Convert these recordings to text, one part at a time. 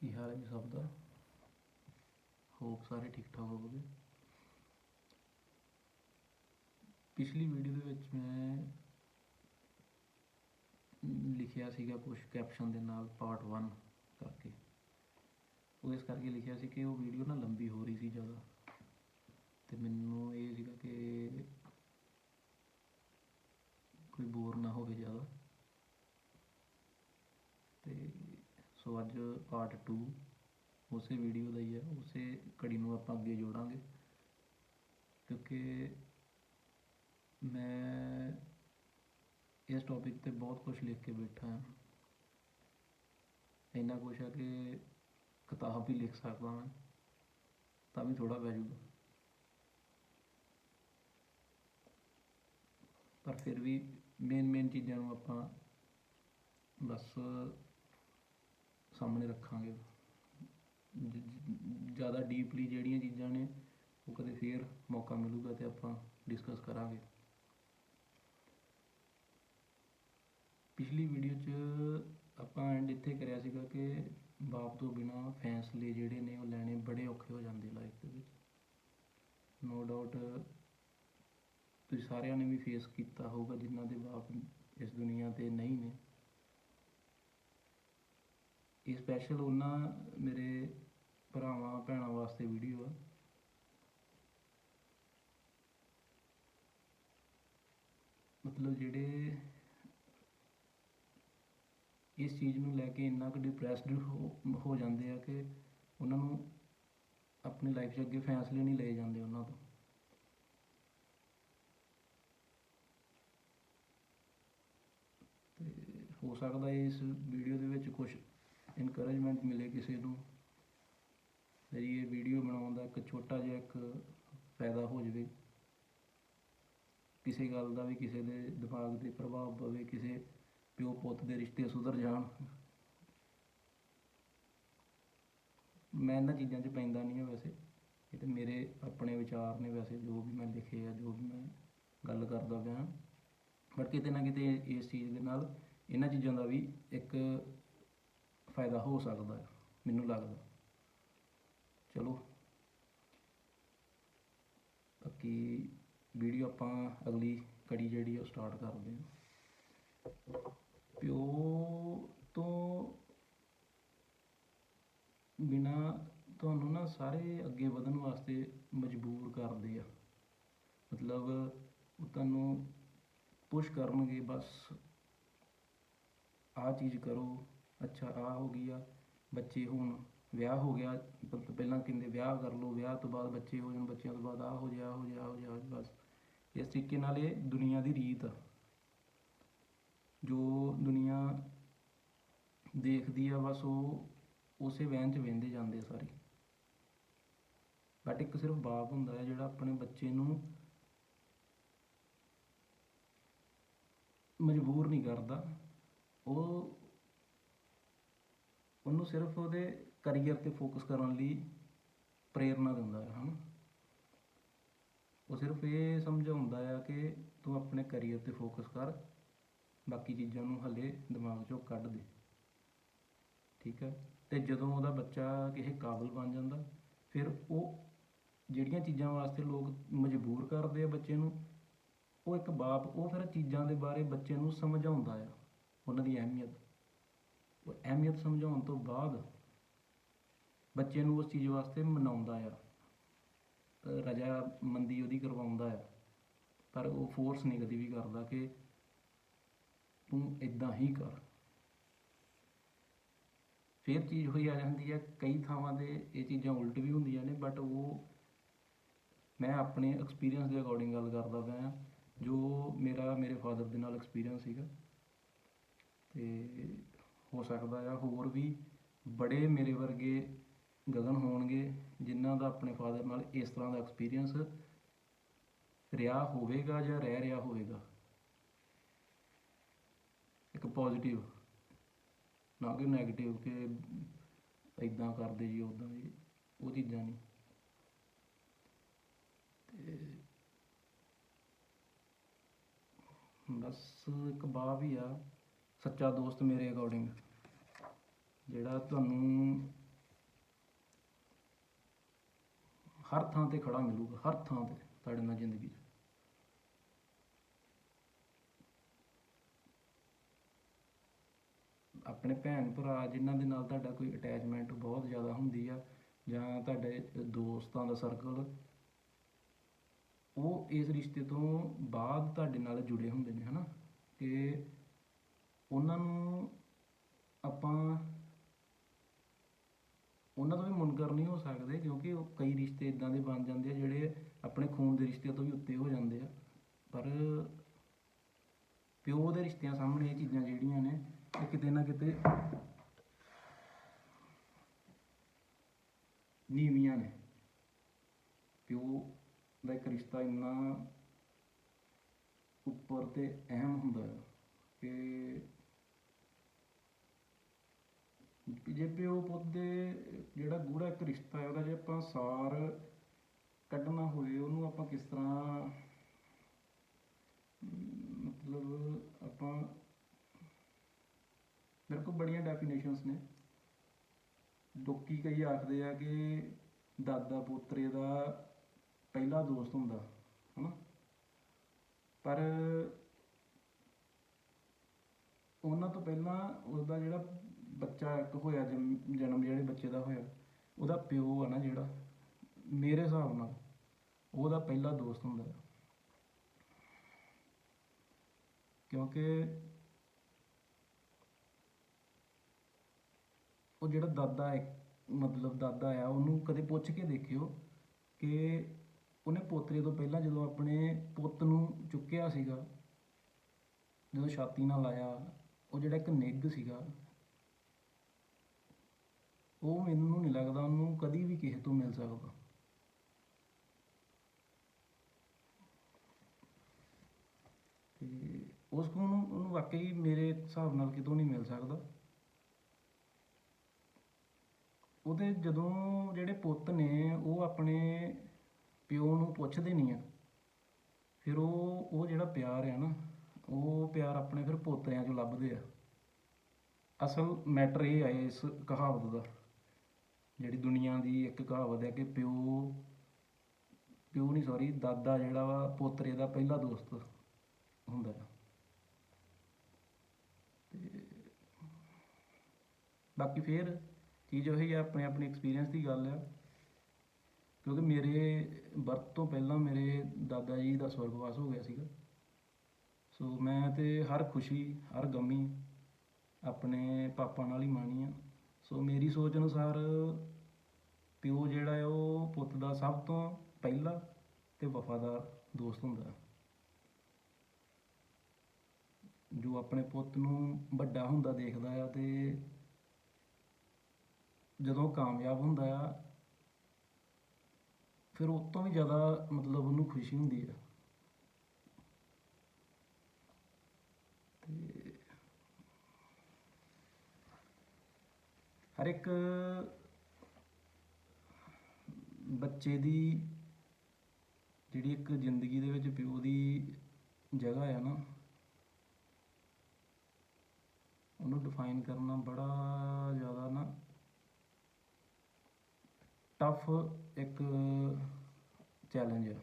ਕੀ ਹਾਲ ਹੈ ਜੀ ਸਭ ਦਾ? ਹੋਪ ਸਾਰੇ ਠੀਕ ਠਾਕ ਹੋਵੋਗੇ। ਪਿਛਲੀ ਵੀਡੀਓ ਦੇ ਵਿੱਚ ਮੈਂ ਲਿਖਿਆ ਸੀਗਾ ਕੁਝ ਕੈਪਸ਼ਨ ਦੇ ਨਾਲ ਪਾਰਟ 1 ਕਰਕੇ। ਉਹ ਇਸ ਕਰਕੇ ਲਿਖਿਆ ਸੀ ਕਿ ਉਹ ਵੀਡੀਓ ਨਾ ਲੰਬੀ ਹੋ ਰਹੀ ਸੀ ਜ਼ਿਆਦਾ। ਤੇ ਮੈਨੂੰ ਇਹ ਸੀਗਾ ਕਿ ਕੋਈ ਬੋਰ ਨਾ ਹੋਵੇ ਜ਼ਿਆਦਾ। ਤੇ ਸੋ ਅੱਜ ਪਾਰਟ 2 ਉਸੇ ਵੀਡੀਓ ਦਾ ਹੀ ਹੈ, ਉਸੇ ਕੜੀ ਨੂੰ ਆਪਾਂ ਅੱਗੇ ਜੋੜਾਂਗੇ। ਕਿਉਂਕਿ ਮੈਂ ਇਸ ਟੌਪਿਕ ਤੇ ਬਹੁਤ ਕੁਝ ਲਿਖ ਕੇ ਬੈਠਾ ਹਾਂ। ਇੰਨਾ ਕੁਛ ਹੈ ਕਿ ਕਿਤਾਬ ਵੀ ਲਿਖ ਸਕਦਾ ਮੈਂ, ਤਾਂ ਵੀ ਥੋੜਾ ਪੈ ਜਾਊਗਾ। ਪਰ ਫਿਰ ਵੀ ਮੇਨ ਮੇਨ ਚੀਜ਼ਾਂ ਨੂੰ ਆਪਾਂ ਬਸ ਸਾਹਮਣੇ ਰੱਖਾਂਗੇ। ਜ- ਜ਼ਿਆਦਾ ਡੀਪਲੀ ਜਿਹੜੀਆਂ ਚੀਜ਼ਾਂ ਨੇ, ਉਹ ਕਦੇ ਫੇਰ ਮੌਕਾ ਮਿਲੂਗਾ ਤੇ ਆਪਾਂ ਡਿਸਕਸ ਕਰਾਂਗੇ। ਪਿਛਲੀ ਵੀਡੀਓ 'ਚ ਆਪਾਂ ਐਂਡ ਇੱਥੇ ਕਰਿਆ ਸੀਗਾ ਕਿ ਬਾਪ ਤੋਂ ਬਿਨਾ ਫੈਸਲੇ ਜਿਹੜੇ ਨੇ, ਉਹ ਲੈਣੇ ਬੜੇ ਔਖੇ ਹੋ ਜਾਂਦੇ ਲਾਈਫ ਦੇ ਵਿੱਚ। ਨੋ ਡਾਊਟ ਤੁਸੀਂ ਸਾਰਿਆਂ ਨੇ ਵੀ ਫੇਸ ਕੀਤਾ ਹੋਊਗਾ, ਜਿਨ੍ਹਾਂ ਦੇ ਬਾਪ ਇਸ ਦੁਨੀਆ ਤੇ ਨਹੀਂ ਨੇ। ਇਹ ਸਪੈਸ਼ਲ ਉਹਨਾਂ ਮੇਰੇ ਭਰਾਵਾਂ, ਭੈਣਾਂ ਵਾਸਤੇ ਵੀਡੀਓ ਆ। ਮਤਲਬ ਜਿਹੜੇ ਇਸ ਚੀਜ਼ ਨੂੰ ਲੈ ਕੇ ਇੰਨਾ ਕੁ ਡਿਪਰੈਸਡ ਹੋ ਹੋ ਜਾਂਦੇ ਆ ਕਿ ਉਹਨਾਂ ਨੂੰ ਆਪਣੀ ਲਾਈਫ 'ਚ ਅੱਗੇ ਫੈਸਲੇ ਨਹੀਂ ਲਏ ਜਾਂਦੇ ਉਹਨਾਂ ਤੋਂ। ਤੇ ਹੋ ਸਕਦਾ ਇਸ ਵੀਡੀਓ ਦੇ ਵਿੱਚ ਕੁਝ ਇਨਕਰੇਜਮੈਂਟ ਮਿਲੇ ਕਿਸੇ ਨੂੰ ਮੇਰੀ ਇਹ ਵੀਡੀਓ ਬਣਾਉਣ ਦਾ ਇੱਕ ਛੋਟਾ ਜਿਹਾ ਇੱਕ ਫਾਇਦਾ ਹੋ ਜਾਵੇ। ਕਿਸੇ ਗੱਲ ਦਾ ਵੀ ਕਿਸੇ ਦੇ ਦਿਮਾਗ ਤੇ ਪ੍ਰਭਾਵ ਪਵੇ, ਕਿਸੇ ਪਿਓ ਪੁੱਤ ਦੇ ਰਿਸ਼ਤੇ ਸੁਧਰ ਜਾਣ। ਮੈਂ ਇਹਨਾਂ ਚੀਜ਼ਾਂ 'ਚ ਪੈਂਦਾ ਨਹੀਂ ਹਾਂ ਵੈਸੇ। ਇਹ ਤੇ ਮੇਰੇ ਆਪਣੇ ਵਿਚਾਰ ਨੇ ਵੈਸੇ, ਜੋ ਵੀ ਮੈਂ ਲਿਖੇ ਆ, ਜੋ ਵੀ ਮੈਂ ਗੱਲ ਕਰਦਾ ਪਿਆ। ਬਟ ਕਿਤੇ ਨਾ ਕਿਤੇ ਇਸ ਚੀਜ਼ ਦੇ ਨਾਲ ਇਹਨਾਂ ਚੀਜ਼ਾਂ ਦਾ ਵੀ ਇੱਕ ਫਾਇਦਾ ਹੋ ਸਕਦਾ ਹੈ, ਮੈਨੂੰ ਲੱਗਦਾ। ਚਲੋ। ਬਾਕੀ ਵੀਡੀਓ ਆਪਾਂ ਅਗਲੀ ਕੜੀ ਜਿਹੜੀ ਆ ਉਹ ਸਟਾਰਟ ਕਰਦੇ ਹਾਂ। ਪਿਓ ਤੋਂ ਬਿਨਾ ਤੁਹਾਨੂੰ ਨਾ ਸਾਰੇ ਅੱਗੇ ਵਧਣ ਵਾਸਤੇ ਮਜਬੂਰ ਕਰਦੇ ਆ। ਮਤਲਬ ਉਹ ਤੁਹਾਨੂੰ ਪੁਸ਼ ਕਰਨਗੇ, ਬਸ ਆਹ ਚੀਜ਼ ਕਰੋ। ਅੱਛਾ ਆਹ ਹੋ ਗਈ ਆ ਬੱਚੇ ਹੁਣ ਵਿਆਹ ਹੋ ਗਿਆ ਪ- ਪਹਿਲਾਂ ਕਹਿੰਦੇ ਵਿਆਹ ਕਰ ਲਓ ਵਿਆਹ ਤੋਂ ਬਾਅਦ ਬੱਚੇ ਹੋ ਜਾਣ ਬੱਚਿਆਂ ਤੋਂ ਬਾਅਦ ਆਹ ਹੋ ਜਾ ਹੋ ਜਾ ਹੋ ਜਾ, ਬਸ। ਇਸ ਤਰੀਕੇ ਨਾਲ ਇਹ ਦੁਨੀਆ ਦੀ ਰੀਤ ਆ। ਜੋ ਦੁਨੀਆ ਦੇਖਦੀ ਆ ਬਸ ਉਹ ਉਸੇ ਵਹਿਣ 'ਚ ਵਹਿੰਦੇ ਜਾਂਦੇ ਆ ਸਾਰੇ। ਬਟ ਇੱਕ ਸਿਰਫ ਬਾਪ ਹੁੰਦਾ ਹੈ ਜਿਹੜਾ ਆਪਣੇ ਬੱਚੇ ਨੂੰ ਮਜਬੂਰ ਨਹੀਂ ਕਰਦਾ। ਉਹ ਉਹਨੂੰ ਸਿਰਫ ਉਹਦੇ ਕਰੀਅਰ ਤੇ ਫੋਕਸ ਕਰਨ ਲਈ ਪ੍ਰੇਰਨਾ ਦਿੰਦਾ ਹੈ, ਹਨਾ? ਉਹ ਸਿਰਫ ਇਹ ਸਮਝਾਉਂਦਾ ਆ ਕਿ ਤੂੰ ਆਪਣੇ ਕਰੀਅਰ ਤੇ ਫੋਕਸ ਕਰ, ਬਾਕੀ ਚੀਜ਼ਾਂ ਨੂੰ ਹੱਲੇ ਦਿਮਾਗ 'ਚੋਂ ਕੱਢ ਦੇ। ਠੀਕ ਹੈ? ਤੇ ਜਦੋਂ ਉਹਦਾ ਬੱਚਾ ਕਿਸੇ ਕਾਬਲ ਬਣ ਜਾਂਦਾ, ਫਿਰ ਉਹ ਜਿਹੜੀਆਂ ਚੀਜ਼ਾਂ ਵਾਸਤੇ ਲੋਕ ਮਜਬੂਰ ਕਰਦੇ ਆ ਬੱਚੇ ਨੂੰ, ਉਹ ਇੱਕ ਬਾਪ ਉਹ ਫਿਰ ਚੀਜ਼ਾਂ ਦੇ ਬਾਰੇ ਬੱਚੇ ਨੂੰ ਸਮਝਾਉਂਦਾ ਆ, ਉਹਨਾਂ ਦੀ ਅਹਿਮੀਅਤ। ਉਹ ਅਹਿਮੀਅਤ ਸਮਝਾਉਣ ਤੋਂ ਬਾਅਦ ਬੱਚੇ ਨੂੰ ਉਸ ਚੀਜ਼ ਵਾਸਤੇ ਮਨਾਉਂਦਾ ਆ। ਅਹ ਰਜ਼ਾਮੰਦੀ ਉਹਦੀ ਕਰਵਾਉਂਦਾ ਆ। ਪਰ ਉਹ ਫੋਰਸ ਨਹੀਂ ਕਦੀ ਵੀ ਕਰਦਾ ਕਿ ਤੂੰ ਇਦਾਂ ਹੀ ਕਰ। ਫਿਰ ਚੀਜ਼ ਹੋਈ ਆ ਜਾਂਦੀ ਹੈ ਕਈ ਥਾਵਾਂ ਤੇ ਇਹ ਚੀਜ਼ਾਂ ਉਲਟ ਵੀ ਹੁੰਦੀਆਂ ਨੇ ਬਟ ਉਹ ਮੈਂ ਆਪਣੇ ਐਕਸਪੀਰੀਅੰਸ ਦੇ ਅਕੋਰਡਿੰਗ ਗੱਲ ਕਰਦਾ ਪਿਆ ਹਾਂ ਜੋ ਮੇਰਾ, ਮੇਰੇ ਫਾਦਰ ਦੇ ਨਾਲ ਐਕਸਪੀਰੀਅੰਸ ਸੀਗਾ। ਤੇ ਹੋ ਸਕਦਾ ਆ, ਹੋਰ ਵੀ ਬੜੇ ਮੇਰੇ ਵਰਗੇ ਗਗਨ ਹੋਣਗੇ, ਜਿਨ੍ਹਾਂ ਦਾ ਆਪਣੇ ਫਾਦਰ ਨਾਲ ਇਸ ਤਰ੍ਹਾਂ ਦਾ ਐਕਸਪੀਰੀਅੰਸ ਰਿਹਾ ਹੋਵੇਗਾ ਜਾਂ ਰਹਿ ਰਿਹਾ ਹੋਵੇਗਾ। ਇੱਕ ਪੋਜ਼ਿਟਿਵ ਨਾ ਕਿ 네ਗੇਟਿਵ ਕਿ ਇਦਾਂ ਕਰਦੇ ਜੀ ਉਦਾਂ ਜੀ, ਉਹ ਚੀਜ਼ਾਂ ਨਹੀਂ। ਤੇ ਬਸ ਇੱਕ ਬਾਪ ਵੀ ਆ ਸੱਚਾ ਦੋਸਤ ਮੇਰੇ ਅਕੋਰਡਿੰਗ ਜਿਹੜਾ ਤੁਹਾਨੂੰ ਹਰ ਥਾਂ ਤੇ ਖੜਾ ਮਿਲੂਗਾ, ਹਰ ਥਾਂ ਤੇ ਤੁਹਾਡੇ ਨਾਲ ਜ਼ਿੰਦਗੀ 'ਚ। ਆਪਣੇ ਭੈਣ ਭਰਾ, ਜਿਨ੍ਹਾਂ ਦੇ ਨਾਲ ਤੁਹਾਡਾ ਕੋਈ ਅਟੈਚਮੈਂਟ ਬਹੁਤ ਜ਼ਿਆਦਾ ਹੁੰਦੀ ਆ, ਜਾਂ ਤੁਹਾਡੇ ਦੋਸਤਾਂ ਦਾ ਸਰਕਲ ਉਹ ਇਸ ਰਿਸ਼ਤੇ ਤੋਂ ਬਾਅਦ ਤੁਹਾਡੇ ਨਾਲ ਜੁੜੇ ਹੁੰਦੇ ਨੇ, ਹਨਾ? ਕਿ ਉਹਨਾਂ ਨੂੰ ਆਪਾਂ, ਉਹਨਾਂ ਤੋਂ ਵੀ ਮੁਨਕਰ ਨਹੀਂ ਹੋ ਸਕਦੇ ਕਿਉਂਕਿ ਉਹ ਕਈ ਰਿਸ਼ਤੇ ਇਦਾਂ ਦੇ ਬਣ ਜਾਂਦੇ ਆ ਜਿਹੜੇ ਆਪਣੇ ਖੂਨ ਦੇ ਰਿਸ਼ਤਿਆਂ ਤੋਂ ਵੀ ਉੱਤੇ ਹੋ ਜਾਂਦੇ ਆ। ਪਰ ਪਿਓ ਦੇ ਰਿਸ਼ਤਿਆਂ ਸਾਹਮਣੇ ਇਹ ਚੀਜ਼ਾਂ ਜਿਹੜੀਆਂ ਨੇ, ਇਹ ਕਿਤੇ ਨਾ ਕਿਤੇ ਨੀਵੀਆਂ ਨੇ। ਪਿਓ ਦਾ ਇੱਕ ਰਿਸ਼ਤਾ ਇੰਨਾ ਉੱਪਰ ਤੇ ਅਹਿਮ ਹੁੰਦਾ ਹੈ ਕਿ ਕਿ ਜੇ ਪਿਓ ਪੁੱਤ ਦੇ ਜਿਹੜਾ ਗੂੜਾ ਇੱਕ ਰਿਸ਼ਤਾ ਹੈ, ਉਹਦਾ ਜੇ ਆਪਾਂ ਸਾਰ ਕੱਢਣਾ ਹੋਵੇ, ਉਹਨੂੰ ਆਪਾਂ ਕਿਸ ਤਰ੍ਹਾਂ, ਮਤਲਬ ਆਪਾਂ, ਮੇਰੇ ਕੋਲ ਬੜੀਆਂ ਡੈਫੀਨੇਸ਼ਨਸ ਨੇ। ਲੋਕੀ ਕਈ ਆਖਦੇ ਆ ਕਿ ਦਾਦਾ ਪੋਤਰੇ ਦਾ ਪਹਿਲਾ ਦੋਸਤ ਹੁੰਦਾ, ਹਨਾ? ਪਰ ਉਹਨਾਂ ਤੋਂ ਪਹਿਲਾਂ ਉਹਦਾ ਜਿਹੜਾ ਬੱਚਾ ਇੱਕ ਹੋਇਆ ਜਨਮ ਜਨਮ ਜਿਹੜੇ ਬੱਚੇ ਦਾ ਹੋਇਆ, ਉਹਦਾ ਪਿਓ ਆ ਨਾ ਜਿਹੜਾ, ਮੇਰੇ ਹਿਸਾਬ ਨਾਲ ਉਹਦਾ ਪਹਿਲਾ ਦੋਸਤ ਹੁੰਦਾ ਹੈ। ਕਿਉਂਕਿ ਉਹ ਜਿਹੜਾ ਦਾਦਾ ਹੈ, ਮਤਲਬ ਦਾਦਾ ਆ, ਉਹਨੂੰ ਕਦੇ ਪੁੱਛ ਕੇ ਦੇਖਿਓ ਕਿ ਉਹਨੇ ਪੋਤਰੇ ਤੋਂ ਪਹਿਲਾਂ ਜਦੋਂ ਆਪਣੇ ਪੁੱਤ ਨੂੰ ਚੁੱਕਿਆ ਸੀਗਾ, ਜਦੋਂ ਛਾਤੀ ਨਾਲ ਲਾਇਆ ਉਹ ਜਿਹੜਾ ਇੱਕ ਨਿੱਘ ਸੀਗਾ ਉਹ ਮੈਨੂੰ ਨਹੀਂ ਲੱਗਦਾ ਉਹਨੂੰ ਕਦੀ ਵੀ ਕਿਸੇ ਤੋਂ ਮਿਲ ਸਕਦਾ। ਤੇ ਉਸ ਨੂੰ ਉਹਨੂੰ ਵਾਕਈ ਮੇਰੇ ਹਿਸਾਬ ਨਾਲ ਕਿਤੋਂ ਨਹੀਂ ਮਿਲ ਸਕਦਾ। ਉਹਦੇ ਜਦੋਂ ਜਿਹੜੇ ਪੁੱਤ ਨੇ, ਉਹ ਆਪਣੇ ਪਿਓ ਨੂੰ ਪੁੱਛਦੇ ਨਹੀਂ ਆ। ਫਿਰ ਉਹ ਉਹ ਜਿਹੜਾ ਪਿਆਰ ਆ ਨਾ, ਉਹ ਪਿਆਰ ਆਪਣੇ ਫਿਰ ਪੋਤਿਆਂ 'ਚੋਂ ਲੱਭਦੇ ਆ। ਅਸਲ ਮੈਟਰ ਇਹ ਹੈ ਇਸ ਕਹਾਵਤ ਦਾ। ਜਿਹੜੀ ਦੁਨੀਆ ਦੀ ਇੱਕ ਕਹਾਵਤ ਹੈ ਕਿ ਪਿਓ ਪਿਓ ਨਹੀਂ ਸੌਰੀ ਦਾਦਾ ਜਿਹੜਾ ਵਾ ਪੋਤਰੇ ਦਾ ਪਹਿਲਾ ਦੋਸਤ ਹੁੰਦਾ ਹੈ ਤੇ ਬਾਕੀ ਫਿਰ ਚੀਜ਼ ਉਹੀ ਹੈ ਆਪਣੇ ਆਪਣੇ ਐਕਸਪੀਰੀਅੰਸ ਦੀ ਗੱਲ ਆ। ਕਿਉਂਕਿ ਮੇਰੇ ਬਰਥ ਤੋਂ ਪਹਿਲਾਂ ਮੇਰੇ ਦਾਦਾ ਜੀ ਦਾ ਸਵਰਗਵਾਸ ਹੋ ਗਿਆ ਸੀਗਾ। ਸੋ ਮੈਂ ਤੇ ਹਰ ਖੁਸ਼ੀ, ਹਰ ਗਮੀ ਆਪਣੇ ਪਾਪਾ ਨਾਲ ਹੀ ਮਾਣੀ ਆ। ਸੋ ਮੇਰੀ ਸੋਚ ਅਨੁਸਾਰ ਪਿਓ ਜਿਹੜਾ ਹੈ ਉਹ ਪੁੱਤ ਦਾ ਸਭ ਤੋਂ ਪਹਿਲਾ ਤੇ ਵਫਾਦਾਰ ਦੋਸਤ ਹੁੰਦਾ ਹੈ। ਜੋ ਆਪਣੇ ਪੁੱਤ ਨੂੰ ਵੱਡਾ ਹੁੰਦਾ ਦੇਖਦਾ ਆ ਤੇ ਜਦੋਂ ਕਾਮਯਾਬ ਹੁੰਦਾ ਆ, ਫਿਰ ਉਹ ਤੋਂ ਵੀ ਜ਼ਿਆਦਾ ਮਤਲਬ ਉਹਨੂੰ ਖੁਸ਼ੀ ਹੁੰਦੀ ਆ। ਹਰ ਇੱਕ ਬੱਚੇ ਦੀ ਜਿਹੜੀ ਇੱਕ ਜ਼ਿੰਦਗੀ ਦੇ ਵਿੱਚ ਪਿਓ ਦੀ ਜਗ੍ਹਾ ਆ ਨਾ, ਉਹਨੂੰ ਡਿਫਾਈਨ ਕਰਨਾ ਬੜਾ ਜ਼ਿਆਦਾ ਨਾ ਟਫ ਇੱਕ ਚੈਲੰਜ ਹੈ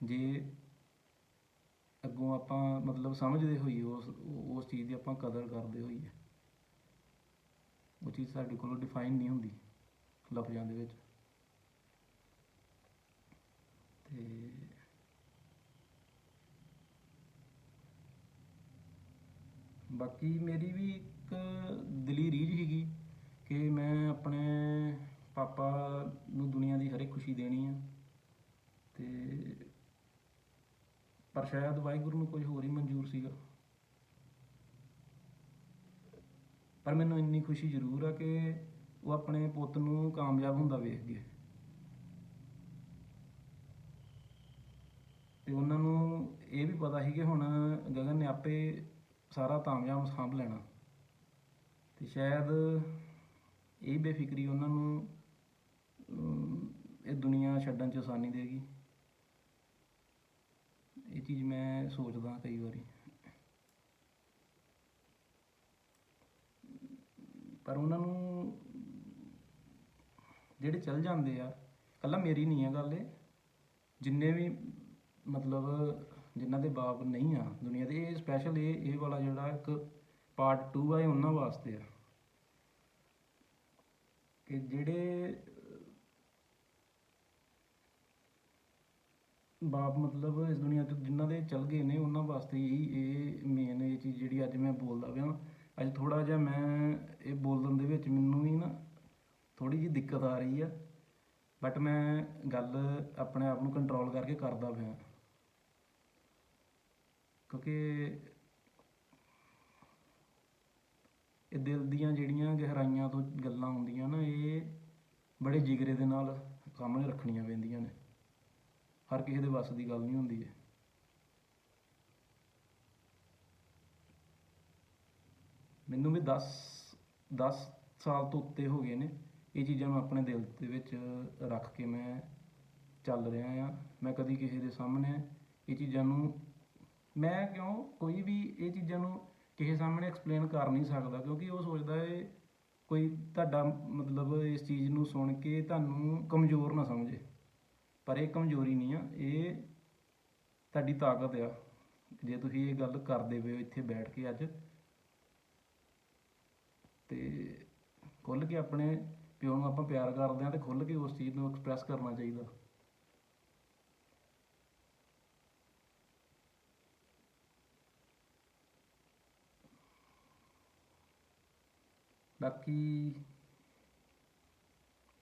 ਜੇ ਅੱਗੋਂ ਆਪਾਂ ਮਤਲਬ ਸਮਝਦੇ ਹੋਈਏ ਉਸ ਉਸ ਚੀਜ਼ ਦੀ ਆਪਾਂ ਕਦਰ ਕਰਦੇ ਹੋਈਏ। ਉਹ ਚੀਜ਼ ਸਾਡੇ ਕੋਲੋਂ ਡਿਫਾਈਨ ਨਹੀਂ ਹੁੰਦੀ, ਲਫ਼ਜ਼ਾਂ ਦੇ ਵਿੱਚ। ਤੇ ਬਾਕੀ ਮੇਰੀ ਵੀ ਇੱਕ ਦਿਲੀ ਰੀਝ ਸੀਗੀ ਕਿ ਮੈਂ ਆਪਣੇ ਪਾਪਾ ਨੂੰ ਦੁਨੀਆ ਦੀ ਹਰ ਇੱਕ ਖੁਸ਼ੀ ਦੇਣੀ ਆ। ਤੇ ਪਰ ਸ਼ਾਇਦ ਵਾਹਿਗੁਰੂ ਨੂੰ ਕੁਝ ਹੋਰ ਹੀ ਮਨਜ਼ੂਰ ਸੀਗਾ। ਪਰ ਮੈਨੂੰ ਇੰਨੀ ਖੁਸ਼ੀ ਜ਼ਰੂਰ ਆ ਕਿ ਉਹ ਆਪਣੇ ਪੁੱਤ ਨੂੰ ਕਾਮਯਾਬ ਹੁੰਦਾ ਵੇਖ ਕੇ ਤੇ ਉਹਨਾਂ ਨੂੰ ਇਹ ਵੀ ਪਤਾ ਸੀ ਕਿ ਹੁਣ ਗਗਨ ਨੇ ਆਪੇ ਸਾਰਾ ਤਾਮਯਾਬ ਸਾਂਭ ਲੈਣਾ। ਤੇ ਸ਼ਾਇਦ ਇਹ ਬੇਫਿਕਰੀ ਉਹਨਾਂ ਨੂੰ ਇਹ ਦੁਨੀਆ ਛੱਡਣ 'ਚ ਆਸਾਨੀ ਦੇਗੀ। ਇਹ ਚੀਜ਼ ਮੈਂ ਸੋਚਦਾ ਕਈ ਵਾਰੀ। ਪਰ ਉਹਨਾਂ ਨੂੰ ਜਿਹੜੇ ਚੱਲ ਜਾਂਦੇ ਆ ਕੱਲਾ ਮੇਰੀ ਨਹੀਂ ਹੈ ਗੱਲ ਇਹ। ਜਿੰਨੇ ਵੀ ਮਤਲਬ ਜਿਨ੍ਹਾਂ ਦੇ ਬਾਪ ਨਹੀਂ ਆ ਦੁਨੀਆ ਦੇ, ਇਹ ਸਪੈਸ਼ਲ ਇਹ ਇਹ ਵਾਲਾ ਜਿਹੜਾ ਇੱਕ ਪਾਰਟ 2 ਆ, ਇਹ ਉਹਨਾਂ ਵਾਸਤੇ ਆ। ਕਿ ਜਿਹੜੇ ਬਾਪ ਮਤਲਬ ਇਸ ਦੁਨੀਆ ਤੋਂ ਜਿਨ੍ਹਾਂ ਦੇ ਚਲ ਗਏ ਨੇ, ਉਹਨਾਂ ਵਾਸਤੇ ਹੀ ਇਹ ਮੇਨ ਇਹ ਚੀਜ਼ ਜਿਹੜੀ ਅੱਜ ਮੈਂ ਬੋਲਦਾ ਪਿਆ ਅੱਜ ਥੋੜਾ ਜਿਹਾ ਮੈਂ ਇਹ ਬੋਲਣ ਦੇ ਵਿੱਚ ਮੈਨੂੰ ਵੀ ਨਾ ਥੋੜੀ ਜਿਹੀ ਦਿੱਕਤ ਆ ਰਹੀ ਆ ਬਟ ਮੈਂ ਗੱਲ ਆਪਣੇ ਆਪ ਨੂੰ ਕੰਟਰੋਲ ਕਰਕੇ ਕਰਦਾ ਪਿਆ। ਕਿਉਂਕਿ ਇਹ ਦਿਲ ਦੀਆਂ ਜਿਹੜੀਆਂ ਗਹਿਰਾਈਆਂ ਤੋਂ ਗੱਲਾਂ ਹੁੰਦੀਆਂ ਨਾ, ਇਹ ਬੜੇ ਜਿਗਰੇ ਦੇ ਨਾਲ ਸਾਹਮਣੇ ਰੱਖਣੀਆਂ ਪੈਂਦੀਆਂ ਨੇ। ਹਰ ਕਿਸੇ ਦੇ ਵੱਸ ਦੀ ਗੱਲ ਨਹੀਂ ਹੁੰਦੀ ਹੈ ਮੈਨੂੰ ਵੀ 10 10 ਸਾਲ ਤੋਂ ਉੱਤੇ ਹੋ ਗਏ ਨੇ। ਇਹ ਚੀਜ਼ਾਂ ਨੂੰ ਆਪਣੇ ਦਿਲ ਦੇ ਵਿੱਚ ਰੱਖ ਕੇ ਮੈਂ ਚੱਲ ਰਿਹਾ ਆ ਮੈਂ ਕਦੀ ਕਿਸੇ ਦੇ ਸਾਹਮਣੇ ਇਹ ਚੀਜ਼ਾਂ ਨੂੰ ਮੈਂ ਕਿਉਂ ਕੋਈ ਵੀ ਇਹ ਚੀਜ਼ਾਂ ਨੂੰ ਕਿਸੇ ਸਾਹਮਣੇ ਐਕਸਪਲੇਨ ਕਰ ਨਹੀਂ ਸਕਦਾ, ਕਿਉਂਕਿ ਉਹ ਸੋਚਦਾ ਏ ਕੋਈ ਤੁਹਾਡਾ ਮਤਲਬ ਇਸ ਚੀਜ਼ ਨੂੰ ਸੁਣ ਕੇ ਤੁਹਾਨੂੰ ਕਮਜ਼ੋਰ ਨਾ ਸਮਝੇ। ਪਰ ਇਹ ਕਮਜ਼ੋਰੀ ਨਹੀਂ ਆ, ਇਹ ਤੁਹਾਡੀ ਤਾਕਤ ਆ। ਜੇ ਤੁਸੀਂ ਇਹ ਗੱਲ ਕਰਦੇ ਪਏ ਹੋ ਇੱਥੇ ਬੈਠ ਕੇ ਅੱਜ, ਤੇ ਖੁੱਲ ਕੇ ਆਪਣੇ ਪਿਓ ਨੂੰ ਆਪਾਂ ਪਿਆਰ ਕਰਦੇ ਆ ਤੇ ਖੁੱਲ ਕੇ ਉਸ ਚੀਜ਼ ਨੂੰ ਐਕਸਪ੍ਰੈਸ ਕਰਨਾ ਚਾਹੀਦਾ। ਬਾਕੀ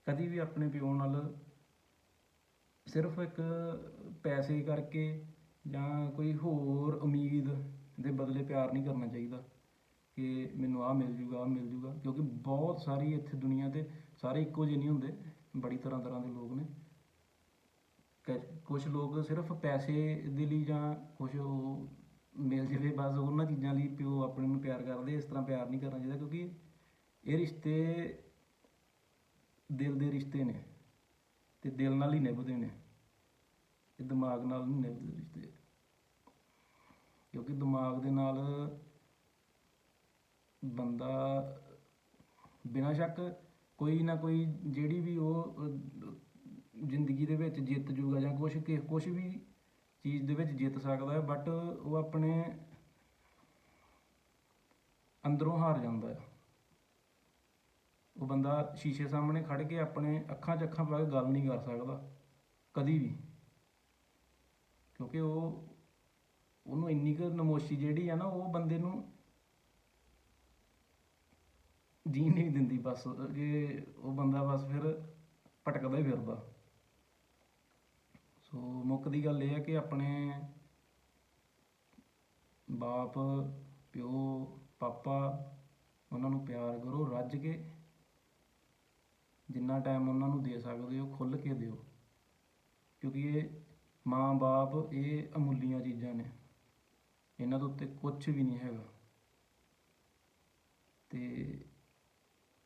ਕਦੀ ਵੀ ਆਪਣੇ ਪਿਓ ਨਾਲ ਸਿਰਫ ਇੱਕ ਪੈਸੇ ਕਰਕੇ ਜਾਂ ਕੋਈ ਹੋਰ ਉਮੀਦ ਦੇ ਬਦਲੇ ਪਿਆਰ ਨਹੀਂ ਕਰਨਾ ਚਾਹੀਦਾ ਕਿ ਮੈਨੂੰ ਆਹ ਮਿਲ ਜੂਗਾ, ਆਹ ਮਿਲ ਜੂਗਾ, ਕਿਉਂਕਿ ਬਹੁਤ ਸਾਰੀ ਇੱਥੇ ਦੁਨੀਆ ਤੇ ਸਾਰੇ ਇੱਕੋ ਜਿਹੇ ਨਹੀਂ ਹੁੰਦੇ, ਬੜੀ ਤਰ੍ਹਾਂ ਤਰ੍ਹਾਂ ਦੇ ਲੋਕ ਨੇ। ਕੁਝ ਲੋਕ ਸਿਰਫ ਪੈਸੇ ਦੇ ਲਈ ਜਾਂ ਕੁਝ ਉਹ ਮਿਲ ਜਾਵੇ, ਬਸ ਉਹਨਾਂ ਚੀਜ਼ਾਂ ਲਈ ਪਿਓ ਆਪਣੇ ਨੂੰ ਪਿਆਰ ਕਰਦੇ, ਇਸ ਤਰ੍ਹਾਂ ਪਿਆਰ ਨਹੀਂ ਕਰਨਾ ਚਾਹੀਦਾ ਕਿਉਂਕਿ ਇਹ ਰਿਸ਼ਤੇ ਦਿਲ ਦੇ ਰਿਸ਼ਤੇ ਨੇ ਤੇ ਦਿਲ ਨਾਲ ਹੀ ਨਿਭਦੇ ਨੇ। ਇਹ ਦਿਮਾਗ ਨਾਲ ਨਹੀਂ ਨਿਭਦੇ ਰਿਸ਼ਤੇ। ਕਿਉਂਕਿ ਦਿਮਾਗ ਦੇ ਨਾਲ ਬੰਦਾ ਬਿਨਾਂ ਸ਼ੱਕ ਕੋਈ ਨਾ ਕੋਈ ਜਿਹੜੀ ਵੀ ਉਹ ਅਹ, ਜ਼ਿੰਦਗੀ ਦੇ ਵਿੱਚ ਜਿੱਤ ਜੂਗਾ ਜਾਂ ਕੁਝ ਕੁਝ ਵੀ ਚੀਜ਼ ਦੇ ਵਿੱਚ ਜਿੱਤ ਸਕਦਾ ਹੈ ਬਟ ਉਹ ਆਪਣੇ ਅੰਦਰੋਂ ਹਾਰ ਜਾਂਦਾ ਹੈ। ਉਹ ਬੰਦਾ ਸ਼ੀਸ਼ੇ ਸਾਹਮਣੇ ਖੜ ਕੇ ਆਪਣੇ ਅੱਖਾਂ 'ਚ ਅੱਖਾਂ ਪਾ ਕੇ ਗੱਲ ਨਹੀਂ ਕਰ ਸਕਦਾ ਕਦੀ ਵੀ। ਕਿਉਂਕਿ ਉਹ ਉਹਨੂੰ ਇੰਨੀ ਕੁ ਨਮੋਸ਼ੀ ਜਿਹੜੀ ਆ ਨਾ ਉਹ ਬੰਦੇ ਨੂੰ ਜੀਣ ਨਹੀਂ ਦਿੰਦੀ, ਬਸ ਕਿ ਉਹ ਬੰਦਾ ਬਸ ਫਿਰ ਭਟਕਦਾ ਹੀ ਫਿਰਦਾ। ਸੋ ਮੁੱਖ ਦੀ ਗੱਲ ਇਹ ਹੈ ਕਿ ਆਪਣੇ ਬਾਪ, ਪਿਓ, ਪਾਪਾ, ਉਹਨਾਂ ਨੂੰ ਪਿਆਰ ਕਰੋ, ਰੱਜ ਕੇ ਜਿੰਨਾ ਟਾਈਮ ਉਹਨਾਂ ਨੂੰ ਦੇ ਸਕਦੇ ਹੋ, ਖੁੱਲ੍ਹ ਕੇ ਦਿਓ। ਕਿਉਂਕਿ ਇਹ ਮਾਂ-ਬਾਪ ਇਹ ਅਮੁੱਲੀਆਂ ਚੀਜ਼ਾਂ ਨੇ। ਇਹਨਾਂ ਦੇ ਉੱਤੇ ਕੁਝ ਵੀ ਨਹੀਂ ਹੈਗਾ। ਤੇ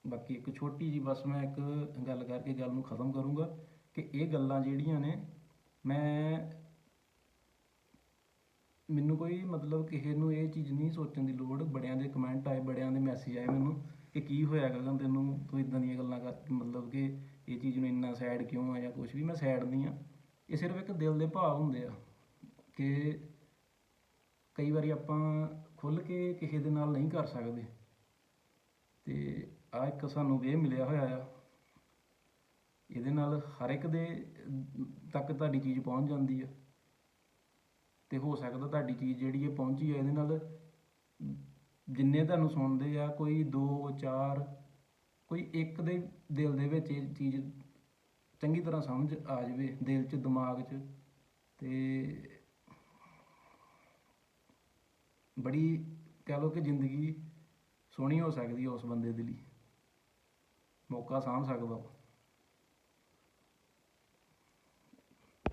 ਬਾਕੀ ਇੱਕ ਛੋਟੀ ਜੀ ਬਸ ਮੈਂ ਇੱਕ ਗੱਲ ਕਰਕੇ ਗੱਲ ਨੂੰ ਖਤਮ ਕਰੂੰਗਾ ਕਿ ਇਹ ਗੱਲਾਂ ਜਿਹੜੀਆਂ ਨੇ, ਮੈਂ ਮੈਨੂੰ ਕੋਈ ਮਤਲਬ ਕਿਸੇ ਨੂੰ ਇਹ ਚੀਜ਼ ਨਹੀਂ ਸੋਚਣ ਦੀ ਲੋੜ, ਬੜਿਆਂ ਦੇ ਕਮੈਂਟ ਆਏ, ਬੜਿਆਂ ਦੇ ਮੈਸੇਜ ਆਏ ਮੈਨੂੰ ਕਿ ਕੀ ਹੋਇਆ ਗਗਨ ਤੈਨੂੰ, ਤੂੰ ਇਦਾਂ ਦੀਆਂ ਗੱਲਾਂ ਕਰ, ਮਤਲਬ ਕਿ ਇਹ ਚੀਜ਼ ਨੂੰ ਇੰਨਾ ਸੈਡ ਕਿਉਂ ਆ ਜਾਂ ਕੁਝ ਵੀ, ਮੈਂ ਸੈਡ ਨਹੀਂ ਆ। ਇਹ ਸਿਰਫ ਇੱਕ ਦਿਲ ਦੇ ਭਾਵ ਹੁੰਦੇ ਆ ਕਿ ਕਈ ਵਾਰੀ ਆਪਾਂ ਖੁੱਲ ਕੇ ਕਿਸੇ ਦੇ ਨਾਲ ਨਹੀਂ ਕਰ ਸਕਦੇ। ਤੇ ਆ ਇੱਕ ਸਾਨੂੰ ਵੇ ਮਿਲਿਆ ਹੋਇਆ ਆ। ਇਹਦੇ ਨਾਲ ਹਰ ਇੱਕ ਦੇ ਤੱਕ ਤੁਹਾਡੀ ਚੀਜ਼ ਪਹੁੰਚ ਜਾਂਦੀ ਆ। ਤੇ ਹੋ ਸਕਦਾ ਤੁਹਾਡੀ ਚੀਜ਼ ਜਿਹੜੀ ਇਹ ਪਹੁੰਚੀ ਆ, ਇਹਦੇ ਨਾਲ ਜਿੰਨੇ ਤੁਹਾਨੂੰ ਸੁਣਦੇ ਆ, ਕੋਈ 2 4 ਕੋਈ ਇੱਕ ਦੇ ਦਿਲ ਦੇ ਵਿੱਚ ਇਹ ਚੀਜ਼ ਚੰਗੀ ਤਰ੍ਹਾਂ ਸਮਝ ਆ ਜਾਵੇ, ਦਿਲ 'ਚ, ਦਿਮਾਗ 'ਚ। ਤੇ ਬੜੀ ਕਹ ਲਓ ਕਿ ਜ਼ਿੰਦਗੀ ਸੋਹਣੀ ਹੋ ਸਕਦੀ ਹੈ ਉਸ ਬੰਦੇ ਦੇ ਲਈ। ਮੌਕਾ ਸਾਂਭ ਸਕਦਾ। ਉਹ